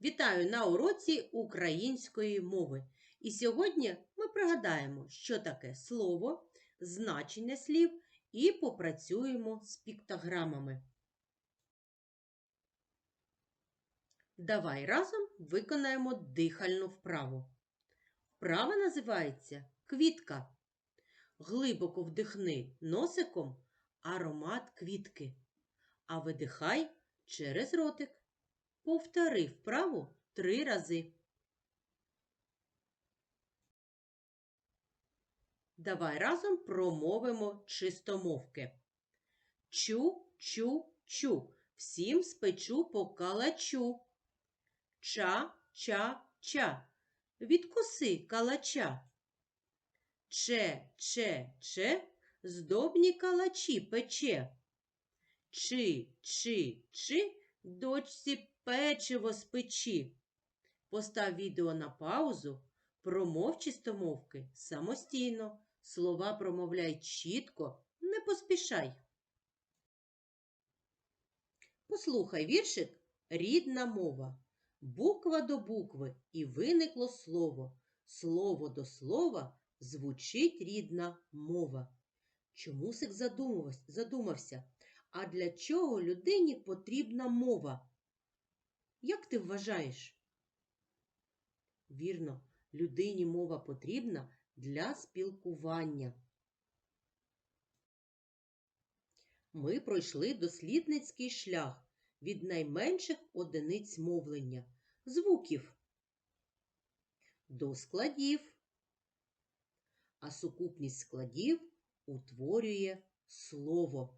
Вітаю на уроці української мови. І сьогодні ми пригадаємо, що таке слово, значення слів і попрацюємо з піктограмами. Давай разом виконаємо дихальну вправу. Вправа називається квітка. Глибоко вдихни носиком аромат квітки, а видихай через ротик. Повтори вправу три рази. Давай разом промовимо чистомовки. Чу, чу, чу. Всім спечу по калачу. Ча, ча, ча. Відкуси калача. Че, че, че. Здобні калачі пече. Чи, чи, чи. Дочці печиво з печі. Постав відео на паузу, промов чистомовки самостійно. Слова промовляй чітко, не поспішай. Послухай віршик Рідна мова. Буква до букви і виникло слово. Слово до слова звучить рідна мова. Чомусик задумався, задумався, а для чого людині потрібна мова? Як ти вважаєш? Вірно, людині мова потрібна для спілкування. Ми пройшли дослідницький шлях від найменших одиниць мовлення, звуків до складів, а сукупність складів утворює слово.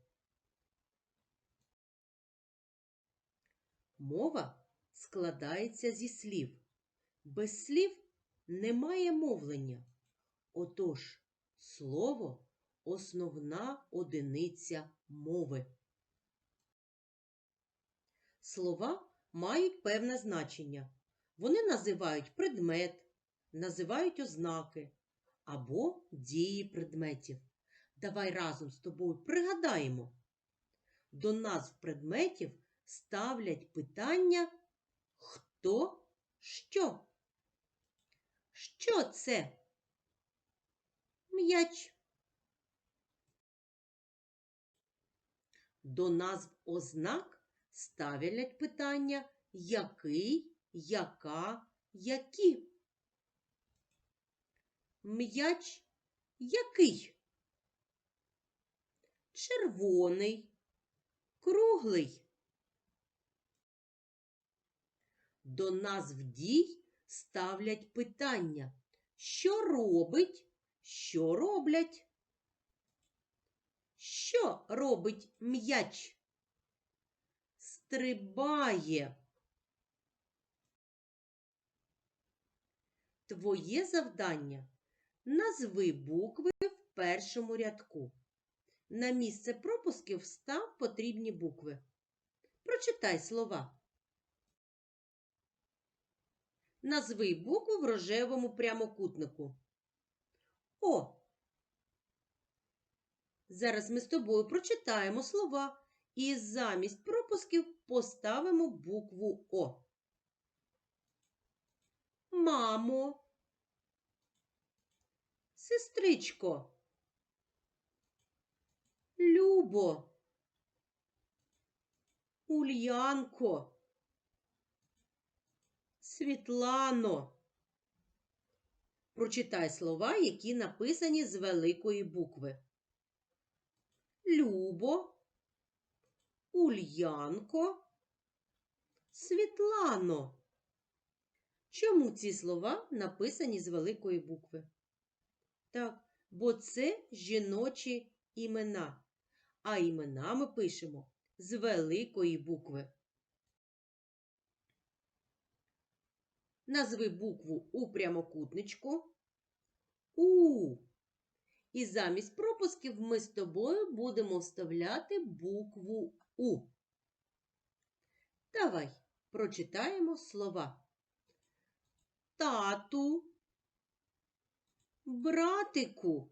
Мова складається зі слів. Без слів немає мовлення. Отож, слово основна одиниця мови. Слова мають певне значення. Вони називають предмет, називають ознаки або дії предметів. Давай разом з тобою пригадаємо. До назв предметів ставлять питання хто що? Що це? М'яч. До назв ознак ставлять питання який, яка, які. М'яч який? Червоний, круглий. До назв дій ставлять питання, що робить, що роблять. Що робить м'яч? Стрибає. Твоє завдання назви букви в першому рядку. На місце пропусків став потрібні букви. Прочитай слова. Назви букву в рожевому прямокутнику. О. Зараз ми з тобою прочитаємо слова і замість пропусків поставимо букву О. Мамо. Сестричко. Любо. Ульянко. Світлано. Прочитай слова, які написані з великої букви. Любо, Ульянко, Світлано. Чому ці слова написані з великої букви? Так, бо це жіночі імена, а імена ми пишемо з великої букви. Назви букву у прямокутничку У. І замість пропусків ми з тобою будемо вставляти букву У. Давай прочитаємо слова. Тату, братику,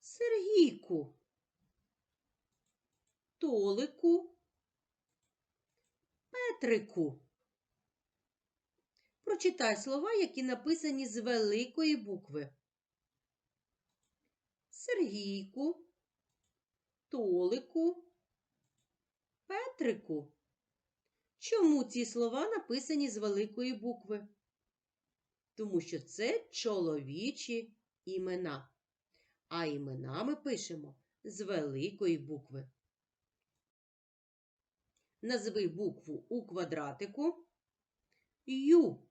Сергійку, Толику, Петрику. Прочитай слова, які написані з великої букви. Сергійку, Толику, Петрику. Чому ці слова написані з великої букви? Тому що це чоловічі імена. А імена ми пишемо з великої букви. Назви букву у квадратику Ю.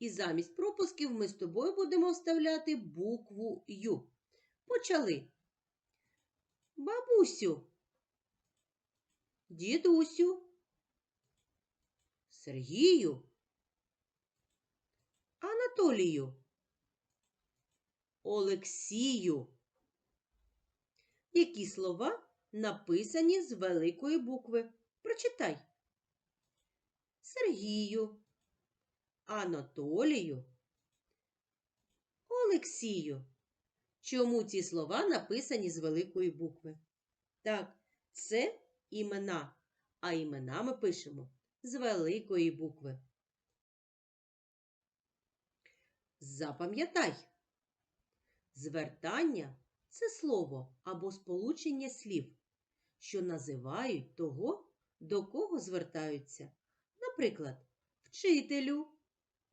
І замість пропусків ми з тобою будемо вставляти букву Ю. Почали. Бабусю, дідусю, Сергію, Анатолію, Олексію. Які слова написані з великої букви? Прочитай. Сергію, Анатолію, Олексію. Чому ці слова написані з великої букви? Так, це імена, а імена ми пишемо з великої букви. Запам'ятай. Звертання це слово або сполучення слів, що називають того, до кого звертаються. Наприклад, вчителю,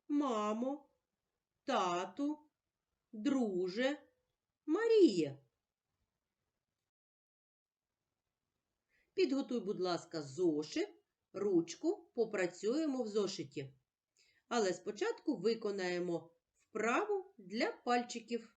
мамо, тату, друже, Маріє. Підготуй, будь ласка, зошит, ручку, попрацюємо в зошиті. Але спочатку виконаємо вправу для пальчиків.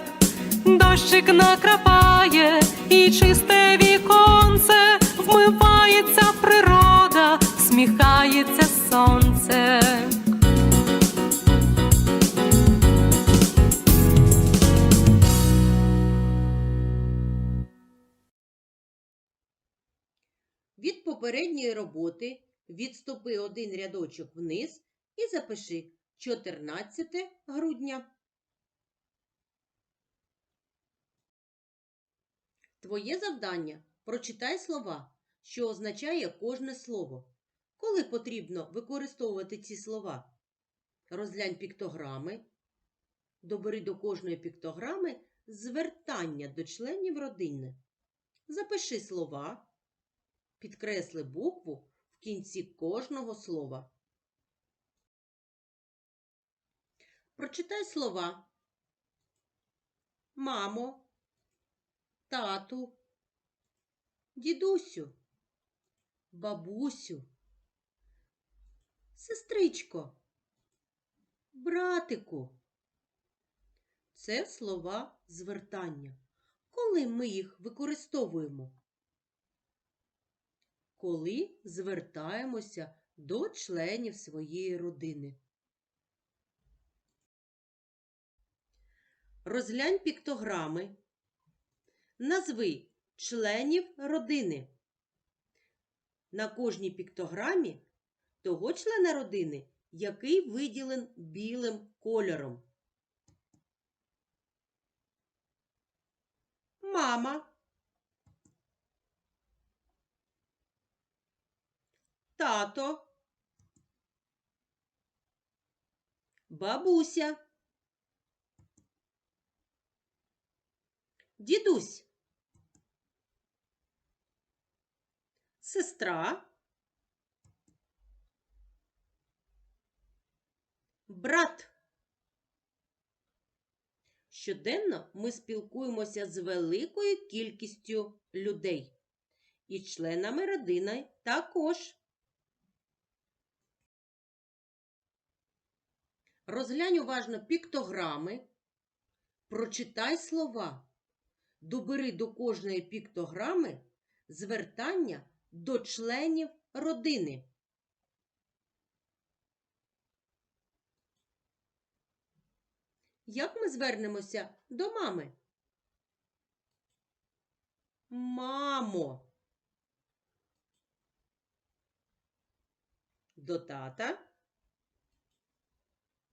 Дощик накрапає і чисте віконце, вмивається природа, сміхається сонце. Від попередньої роботи відступи один рядочок вниз і запиши 14 грудня. Твоє завдання прочитай слова, що означає кожне слово. Коли потрібно використовувати ці слова? Розглянь піктограми. Добери до кожної піктограми звертання до членів родини. Запиши слова. Підкресли букву в кінці кожного слова. Прочитай слова. Мамо, тату, дідусю, бабусю, сестричко, братику. Це слова звертання. Коли ми їх використовуємо? Коли звертаємося до членів своєї родини. Розглянь піктограми. Назви членів родини. На кожній піктограмі того члена родини, який виділен білим кольором. Мама. Тато. Бабуся. Дідусь. Сестра. Брат. Щоденно ми спілкуємося з великою кількістю людей. І членами родини також. Розглянь уважно піктограми. Прочитай слова, добери до кожної піктограми звертання до членів родини. Як ми звернемося до мами? Мамо. До тата.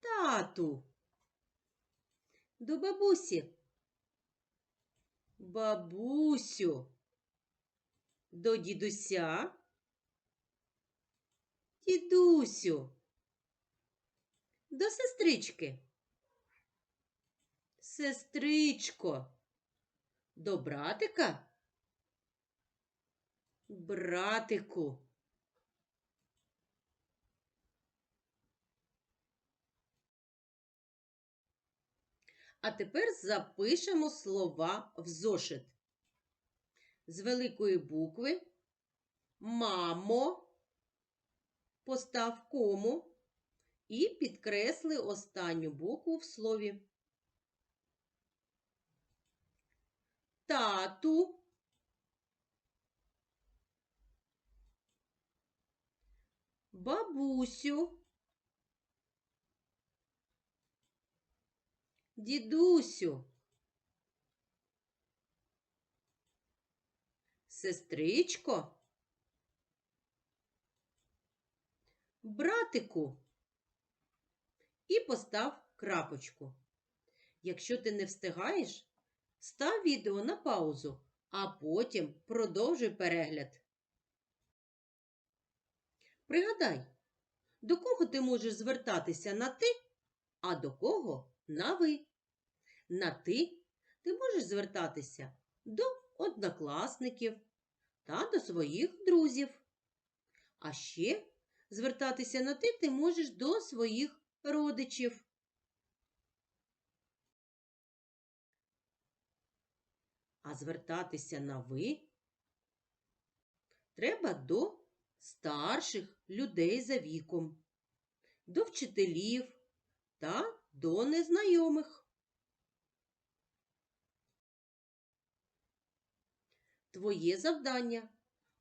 Тату. До бабусі. Бабусю. До дідуся. Дідусю. До сестрички. Сестричко. До братика. Братику. А тепер запишемо слова в зошит. З великої букви мамо, постав кому і підкресли останню букву в слові. Тату. Бабусю. Дідусю. Сестричко. Братику. І постав крапочку. Якщо ти не встигаєш, став відео на паузу, а потім продовжуй перегляд. Пригадай, до кого ти можеш звертатися на ти, а до кого на ви. На ти ти можеш звертатися до однокласників та до своїх друзів. А ще звертатися на ти ти можеш до своїх родичів. А звертатися на ви треба до старших людей за віком, до вчителів та до незнайомих. Твоє завдання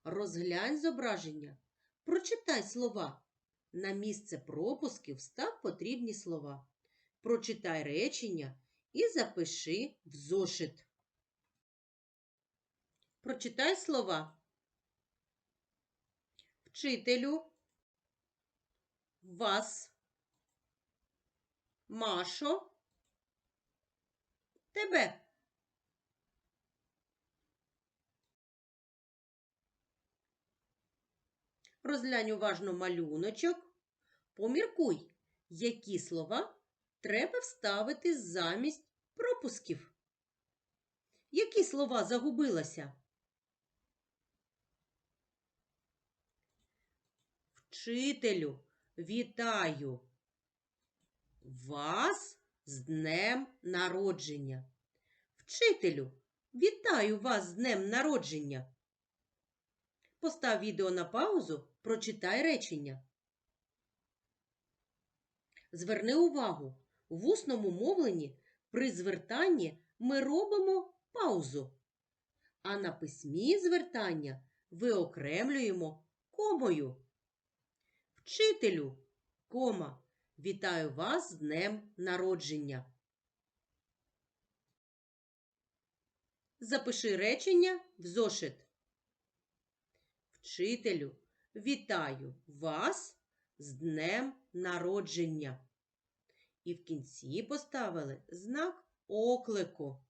розглянь зображення, прочитай слова. На місце пропусків став потрібні слова. Прочитай речення і запиши в зошит. Прочитай слова. Вчителю, вас, Машо, тебе. Розглянь уважно малюночок. Поміркуй, які слова треба вставити замість пропусків. Які слова загубилася? Вчителю, вітаю вас з днем народження. Вчителю, вітаю вас з днем народження. Постав відео на паузу, прочитай речення. Зверни увагу, в усному мовленні при звертанні ми робимо паузу, а на письмі звертання виокремлюємо комою. Вчителю, кома, вітаю вас з днем народження. Запиши речення в зошит. Вчителю, вітаю вас з днем народження. І в кінці поставили знак оклику.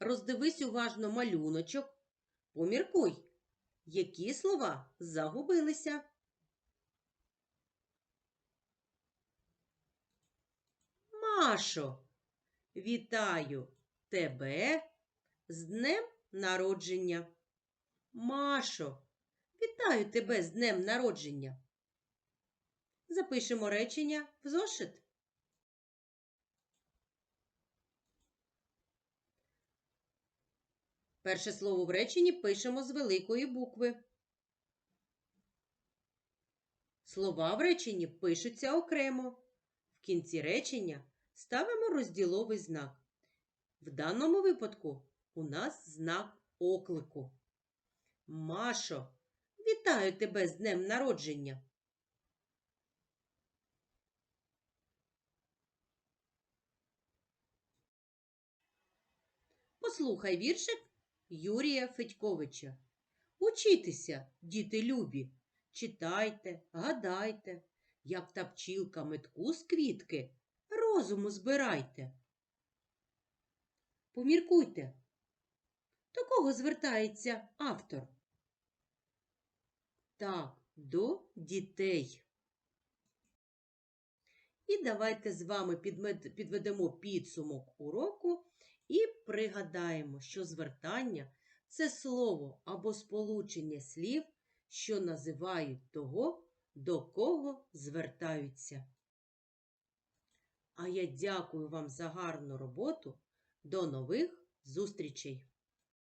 Роздивись уважно малюночок. Поміркуй, які слова загубилися. Машо, вітаю тебе з днем народження. Машо, вітаю тебе з днем народження. Запишемо речення в зошит. Перше слово в реченні пишемо з великої букви. Слова в реченні пишуться окремо. В кінці речення ставимо розділовий знак. В даному випадку у нас знак оклику. Машо, вітаю тебе з днем народження. Послухай віршик Юрія Федьковича. Учітеся, діти любі, читайте, гадайте, як та пчілка метку з квітки, розуму збирайте. Поміркуйте, до кого звертається автор? Так, до дітей. І давайте з вами підведемо підсумок уроку і пригадаємо, що звертання це слово або сполучення слів, що називають того, до кого звертаються. А я дякую вам за гарну роботу. До нових зустрічей!